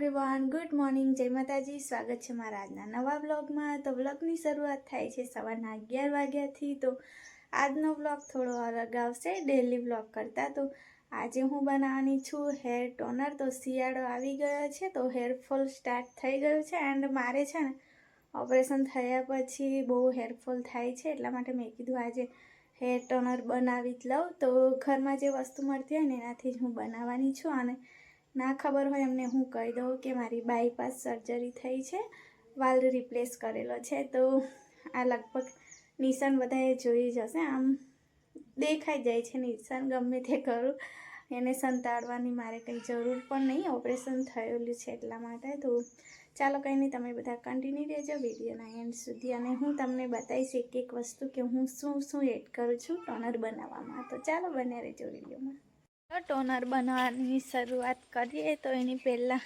Everyone good morning જય માતાજી. સ્વાગત છે મારા આજના નવા બ્લોગમાં તો બ્લોગની શરૂઆત થાય છે સવારના અગિયાર વાગ્યાથી. તો આજનો બ્લોગ થોડો અલગ આવશે. ડેલી બ્લોગ કરતાં તો આજે હું બનાવવાની છું હેર ટોનર તો શિયાળો આવી ગયો છે, તો હેરફોલ સ્ટાર્ટ થઈ ગયું છે એન્ડ મારે છે ને ઓપરેશન થયા પછી બહુ હેરફોલ થાય છે, એટલા માટે મેં કીધું આજે હેર ટોનર બનાવી જ લઉં. તો ઘરમાં જે વસ્તુ મળતી હોય ને એનાથી જ હું બનાવવાની છું અને ના ખબર હોય એમને હું કહી દઉં કે મારી બાયપાસ સર્જરી થઈ છે વાલ રિપ્લેસ કરેલો છે, તો આ લગભગ નિશાન બધાએ જોઈ જશે આમ દેખાઈ જાય છે નિશાન, ગમે તે કરું. એને સંતાડવાની મારે કંઈ જરૂર પણ નહીં ઓપરેશન થયેલું છે એટલા માટે. તો ચાલો કંઈ નહીં, તમે બધા કન્ટિન્યુ રહેજો વિડીયોના એન્ડ સુધી અને હું તમને બતાવીશ એક એક વસ્તુ કે હું શું શું એડ કરું છું ટોનર બનાવવામાં. તો ચાલો બને રહેજો વિડીયોમાં. ટોનર બનાવવાની શરૂઆત કરીએ તો એની પહેલાં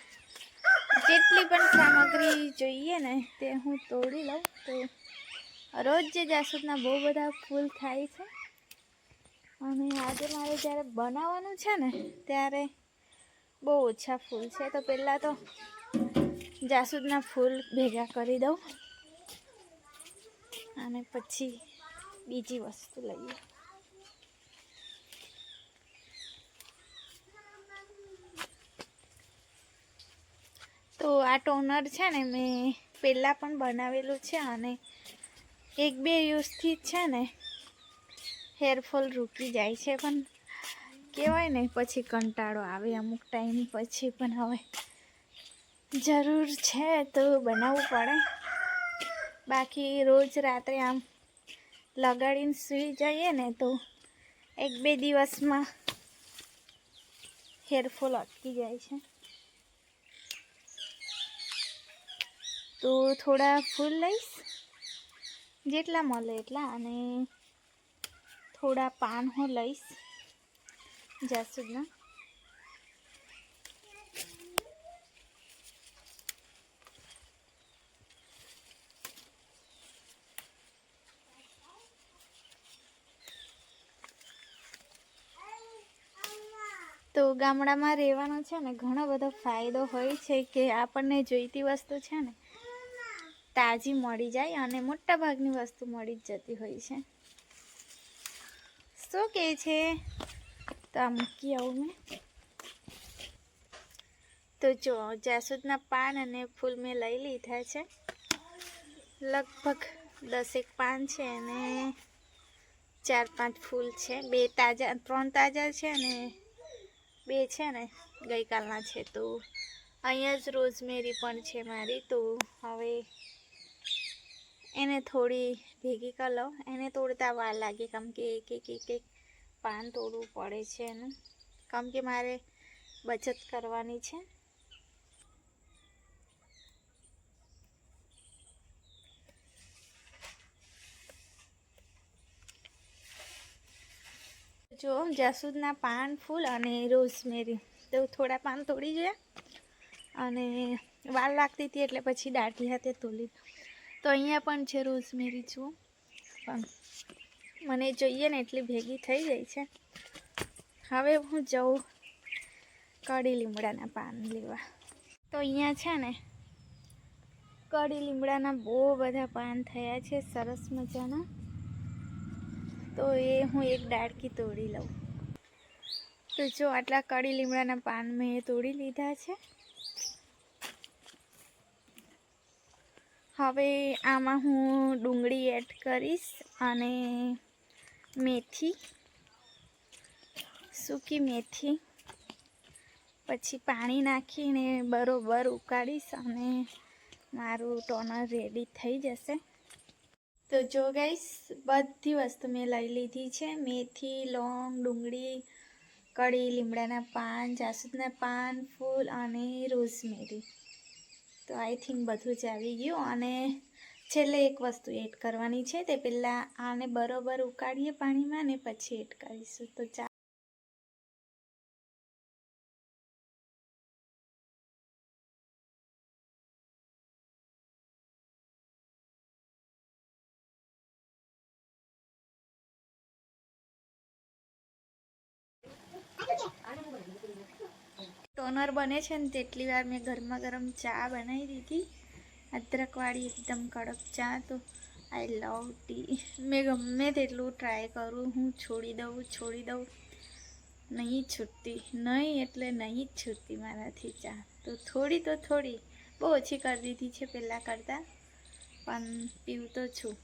જેટલી પણ સામગ્રી જોઈએ ને તે હું તોડી લઉં. તો રોજ જે જાસૂદના બહુ બધા ફૂલ થાય છે અને આજે મારે જ્યારે બનાવવાનું છે ને ત્યારે બહુ ઓછા ફૂલ છે. તો પહેલાં તો જાસૂદના ફૂલ ભેગા કરી દઉં અને પછી બીજી વસ્તુ લઈએ. તો આ ટોનર છે ને મેં પહેલાં પણ બનાવેલું છે અને એક બે યુઝથી છે ને હેરફોલ રૂકી જાય છે. પણ કહેવાય ને પછી કંટાળો આવે અમુક ટાઈમ પછી પણ હવે જરૂર છે તો બનાવવું પડે. બાકી રોજ રાત્રે આમ લગાડીને સૂઈ જઈએ ને તો એક બે દિવસમાં હેરફોલ અટકી જાય છે. તો થોડા ફૂલ લઈશ. જેટલા મળે એટલા અને થોડા પાન હું લઈશ. જાસૂદના. તો ગામડામાં રહેવાનો છે ને, ઘણો બધો ફાયદો હોય છે કે આપણને જોઈતી વસ્તુ છે ને તાજી મળી જાય અને મોટા ભાગની વસ્તુ મળી જ જતી હોય છે. શું કહે છે? તો આ મૂકી આવું મેં. તો જો, જાસૂદના પાન અને ફૂલ મેં લઈ લીધા છે. લગભગ દસેક પાન છે અને ચાર પાંચ ફૂલ છે. બે તાજા, ત્રણ તાજા છે અને બે છે ને ગઈકાલના છે. તો અહીંયા જ રોઝમેરી પણ છે મારી. તો હવે એને થોડી ભેગી કરી લઉં. એને તોડતા વાર લાગે. કેમ કે એક એક એક એક પાન તોડવું પડે છે એનું. કેમ કે મારે બચત કરવાની છે. જો, જાસૂદના પાન ફૂલ અને રોઝમેરી. તો થોડા પાન તોડી ગયા અને વાર લાગતી હતી એટલે પછી દાઢી હાથે તોડી તો અહીંયા પણ છે રોઝમેરી જુઓ. પણ મને જોઈએ ને એટલી ભેગી થઈ ગઈ છે. હવે હું જઉં કડી લીમડાના પાન લેવા. તો અહીંયા છે ને કડી લીમડાના બહુ બધા પાન થયા છે, સરસ મજાના. તો એ હું એક ડાળકી તોડી લઉં. તો જો આટલા કડી લીમડાના પાન મેં તોડી લીધા છે. હવે આમાં હું ડુંગળી એડ કરીશ અને મેથી, સૂકી મેથી, પછી પાણી નાખીને બરોબર ઉકાળીશ અને મારું ટોનર રેડી થઈ જશે. તો જો ગઈશ બધી વસ્તુ મેં લઈ લીધી છે. મેથી, લોંગ, ડુંગળી કડી લીમડાના પાન, જાસૂદના પાન, ફૂલ અને રોઝમેરી. તો આઈ થિંક બધું જ આવી ગયું અને છેલ્લે એક વસ્તુ એડ કરવાની છે તે પહેલાં આને બરોબર ઉકાળીએ પાણીમાં ને પછી એડ કરીશું. તો ચા ટોનર બને છે ને તેટલી વાર મેં ગરમા ગરમ ચા બનાવી દીધી. અદરકવાળી એકદમ કડક ચા તો આઈ લવ ટી મેં ગમે તેટલું ટ્રાય કરું, હું છોડી દઉં છોડી દઉં. નહીં છૂટતી, નહીં એટલે નહીં જ છૂટતી મારાથી ચા. તો થોડી તો થોડી, બહુ ઓછી કરી દીધી છે પહેલાં કરતાં, પણ પીવું તો છું.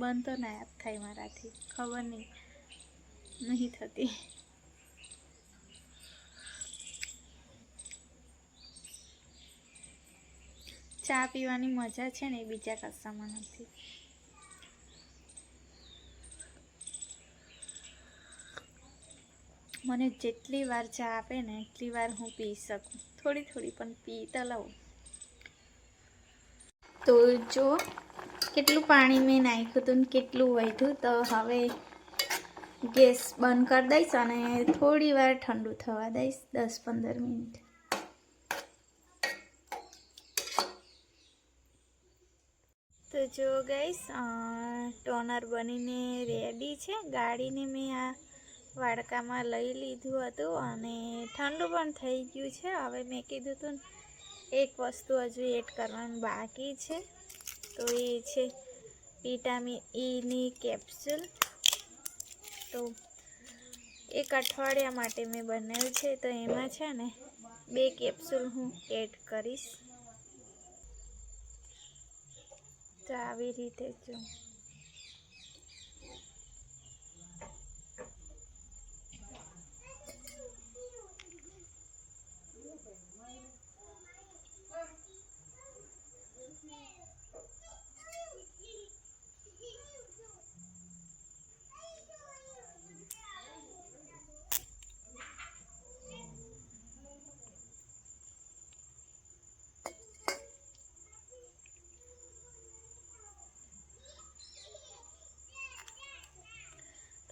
બંધ તો નાયાબ થાય મારાથી, ખબર નહીં નહીં થતી. ચા પીવાની મજા છે ને બીજા કશામાં નથી. મને જેટલી વાર ચા આપે ને એટલી વાર હું પી શકું. થોડી થોડી, પણ પી તો લઉં. તો જો, કેટલું પાણી મેં નાખ્યું હતું ને કેટલું વધ્યું, તો હવે ગેસ બંધ કરી દઈશ અને થોડી વાર ઠંડુ થવા દઈશ, દસ પંદર મિનિટ. જો ગઈશ ટોનર બનીને રેડી છે. ગાડીને મેં આ વાડકામાં લઈ લીધું હતું અને ઠંડુ પણ થઈ ગયું છે. હવે મેં કીધું હતું એક વસ્તુ હજુ એડ કરવાનું બાકી છે. તો એ છે વિટામિન ઈની કેપ્સ્યુલ તો એક અઠવાડિયા માટે મેં બનાવ્યું છે. તો એમાં છે ને, બે કેપ્સ્યુલ હું એડ કરીશ. તો આવી રીતે જો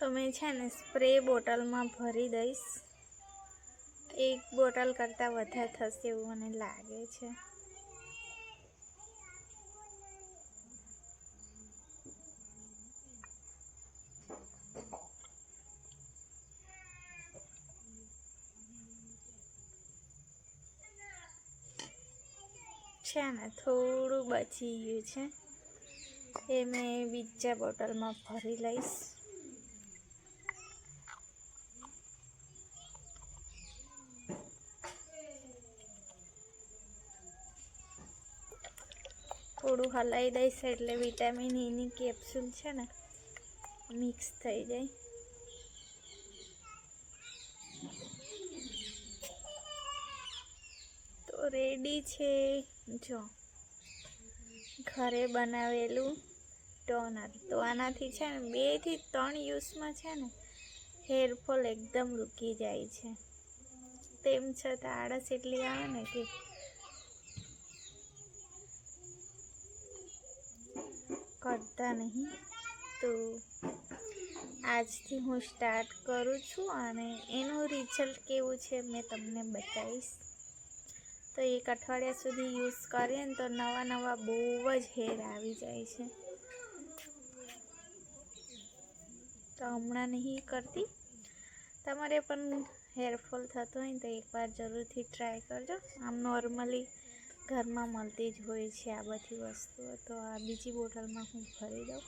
તો મેં છે ને સ્પ્રે બોટલમાં ભરી દઈશ. એક બોટલ કરતાં વધારે થશે એવું મને લાગે છે. છે ને થોડું બચી ગયું છે. એ મેં બીજા બોટલમાં ભરી લઈશ. થોડું હલાવી દઈશ એટલે વિટામિન ઈની કેપ્સ્યુલ છે ને, મિક્સ થઈ જાય. તો રેડી છે. જો, ઘરે બનાવેલું ટોનર તો આનાથી છે ને, બેથી ત્રણ યુઝમાં છે ને હેરફોલ એકદમ રૂકી જાય છે. તેમ છતાં આળસ એટલી આવે ને કે કરતા નહીં. તો આજથી હું સ્ટાર્ટ કરું છું અને એનું રિઝલ્ટ કેવું છે મેં તમને બતાવીશ. તો એક અઠવાડિયા સુધી યુઝ કરીએ ને તો નવા નવા બહુ જ હેર આવી જાય છે. તો હમણાં નહીં કરતી. તમારે પણ હેરફોલ થતો હોય ને તો એકવાર જરૂરથી ટ્રાય કરજો. આમ નોર્મલી ઘરમાં મળતી જ હોય છે આ બધી વસ્તુઓ. તો આ બીજી બોટલમાં હું ભરી દઉં.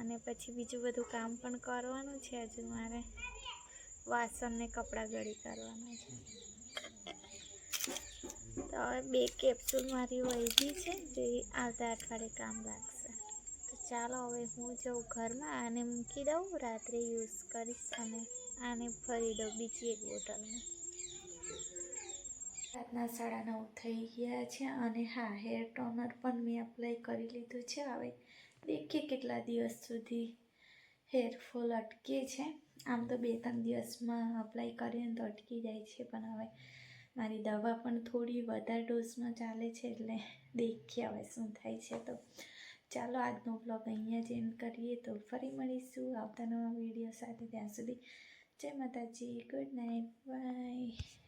અને પછી બીજું બધું કામ પણ કરવાનું છે. હજુ મારે વાસણને કપડાં ગળી કરવાના છે. તો હવે બે કેપ્સ્યુલ મારી વૈધી છે જે આવતા અઠવાડિયે કામ લાગશે. તો ચાલો હવે હું જાઉં ઘરમાં આને મૂકી દઉં. રાત્રે યુઝ કરીશ અને આને ભરી દઉં બીજી એક બોટલમાં. રાતના સાડા નવ થઈ ગયા છે અને હા હેર ટોનર પણ મેં એપ્લાય કરી લીધું છે. હવે દેખીએ કેટલા દિવસ સુધી હેરફોલ અટકે છે. આમ તો બે ત્રણ દિવસમાં અપ્લાય કરીએ તો અટકી જાય છે, પણ હવે મારી દવા પણ થોડી વધારે ડોઝમાં ચાલે છે એટલે દેખીએ હવે શું થાય છે તો. ચાલો આજનો બ્લોગ અહીંયા જ એન્ડ કરીએ તો ફરી મળીશું આવતા નવા વીડિયો સાથે. ત્યાં સુધી જય માતાજી ગુડ નાઇટ બાય